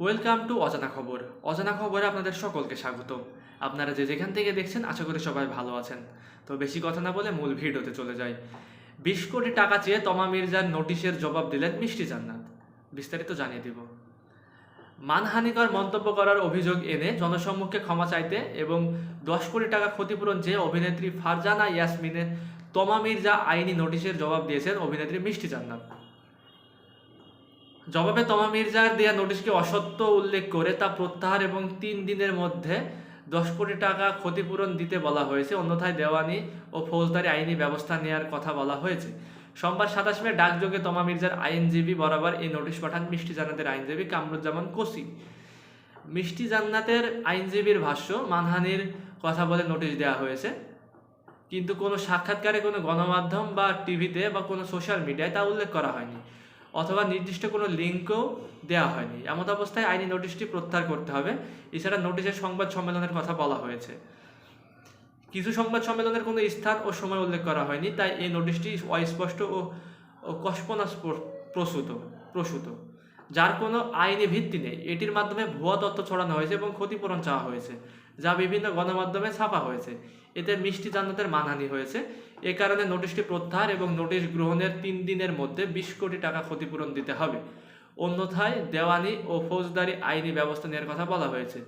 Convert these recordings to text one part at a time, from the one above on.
Welcome to অজানা খবর। অজানা খবরে আপনাদের সকলকে স্বাগত আপনারা যে যেখান থেকে দেখছেন, আশা করি সবাই ভালো আছেন। তো বেশি কথা না বলে মূল ভিডিওতে চলে যাই। বিশ কোটি টাকা চেয়ে তমা মির্জার নোটিশের জবাব দিলেন মিষ্টি জান্নাত। বিস্তারিত জানিয়ে দিব। মানহানিকর মন্তব্য করার অভিযোগ এনে জনসম্মুখে ক্ষমা চাইতে এবং দশ কোটি টাকা ক্ষতিপূরণ চেয়ে অভিনেত্রী ফারজানা ইয়াসমিনের তমা মির্জা আইনি নোটিশের জবাব দিয়েছেন অভিনেত্রী মিষ্টি জান্নাত। জবাবে তমা মির্জার দেয়া নোটিশকে অসত্য উল্লেখ করে তা প্রত্যাহার এবং তিন দিনের মধ্যে দশ কোটি টাকা ক্ষতিপূরণ দিতে বলা হয়েছে। অন্যথায় দেওয়ানি ও ফৌজদারি আইনি ব্যবস্থা নেওয়ার কথা বলা হয়েছে। সোমবার সাতাশ মে ডাকযোগে তমা মির্জার আইনজীবী বরাবর এই নোটিশ পাঠান মিষ্টি জান্নাতের আইনজীবী কামরুজ্জামান কোসি। মিষ্টি জান্নাতের আইনজীবীর ভাষ্য, মানহানির কথা বলে নোটিশ দেওয়া হয়েছে। কিন্তু কোনো সাক্ষাৎকারে কোনো গণমাধ্যম বা টিভিতে বা কোনো সোশ্যাল মিডিয়ায় তা উল্লেখ করা হয়নি। অথবা নির্দিষ্ট কোনো লিঙ্কও দেওয়া হয়নি। এমন অবস্থায় আইনি নোটিশটি প্রত্যাহার করতে হবে। এছাড়া নোটিশের সংবাদ সম্মেলনের কথা বলা হয়েছে। কিছু সংবাদ সম্মেলনের কোনো স্থান ও সময় উল্লেখ করা হয়নি, তাই এই নোটিশটি অস্পষ্ট ও কস্পনা স্প- প্রসূত প্রসূত। যার কোনো আইনি ভিত্তি নেই। এটির মাধ্যমে ভুয়া তথ্য ছড়ানো হয়েছে এবং ক্ষতিপূরণ চাওয়া হয়েছে, যা বিভিন্ন গণমাধ্যমে ছাপা হয়েছে। এতে মিষ্টি জান্নাতের মানহানি হয়েছে। এ কারণে নোটিশটি প্রত্যাহার এবং নোটিশ গ্রহণের তিন দিনের মধ্যে বিশ কোটি টাকা ক্ষতিপূরণ দিতে হবে। অন্যথায় দেওয়ানি ও ফৌজদারি আইনি ব্যবস্থা নেওয়ার কথা বলা হয়েছে।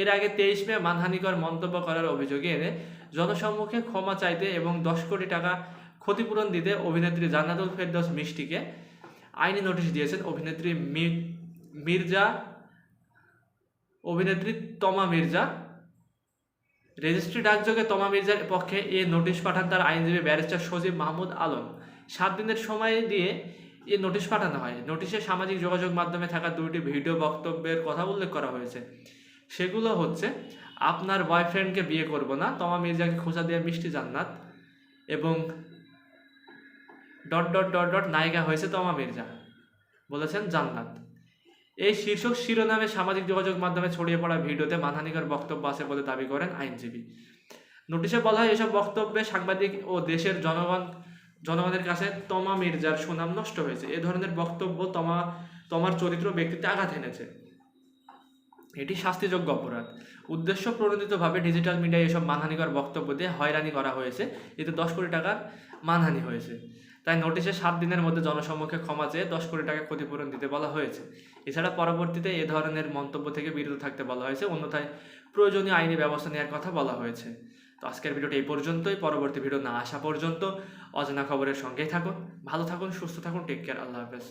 এর আগে তেইশ মে মানহানিকর মন্তব্য করার অভিযোগে এনে জনসম্মুখে ক্ষমা চাইতে এবং দশ কোটি টাকা ক্ষতিপূরণ দিতে অভিনেত্রী জান্নাতুল ফেরদৌস মিষ্টিকে আইনি নোটিশ দিয়েছেন অভিনেত্রী মির্জা, অভিনেত্রী তমা মির্জা। রেজিস্ট্রি ডাকযোগে তমা মির্জার পক্ষে এ নোটিশ পাঠান তার আইনজীবী ব্যারিস্টার সজীব মাহমুদ আলম। সাত দিনের সময় দিয়ে এ নোটিশ পাঠানো হয়। নোটিশে সামাজিক যোগাযোগ মাধ্যমে থাকা দুইটি ভিডিও বক্তব্যের কথা উল্লেখ করা হয়েছে। সেগুলো হচ্ছে, আপনার বয়ফ্রেন্ডকে বিয়ে করব না, তমা মির্জাকে খোঁজা দিয়ে মিষ্টি জান্নাত এবং ডট ডট ডট ডট, নায়িকা হয়েছে তমা মির্জা বলেছেন জান্নাত। এই শীর্ষক শিরোনামে সামাজিক যোগাযোগ মাধ্যমে ছড়িয়ে পড়া ভিডিওতে মানহানিকর বক্তব্য আছে বলে দাবি করেন আইনজীবী। নোটিশে বলা হয়, এসব বক্তব্যে সাংবাদিক ও দেশের জনগণ, জনগণের কাছে তমা মির্জার সুনাম নষ্ট হয়েছে। এ ধরনের বক্তব্য তমা, তমার চরিত্র ব্যক্তিতে আঘাত এনেছে। এটি শাস্তিযোগ্য অপরাধ। উদ্দেশ্য প্রণোদিতভাবে ডিজিটাল মিডিয়ায় এসব মানহানিকর বক্তব্য দিয়ে হয়রানি করা হয়েছে। এতে দশ কোটি টাকার মানহানি হয়েছে। তাই নোটিশে সাত দিনের মধ্যে জনসম্মুখে ক্ষমা চেয়ে দশ কোটি টাকা ক্ষতিপূরণ দিতে বলা হয়েছে। এছাড়া পরবর্তীতে এ ধরনের মন্তব্য থেকে বিরত থাকতে বলা হয়েছে, অন্যথায় প্রয়োজনীয় আইনি ব্যবস্থা নেওয়ার কথা বলা হয়েছে। তো আজকের ভিডিওটি এই পর্যন্তই। পরবর্তী ভিডিও না আসা পর্যন্ত অজানা খবরের সঙ্গেই থাকুন। ভালো থাকুন, সুস্থ থাকুন টেক কেয়ার আল্লাহ হাফেজ।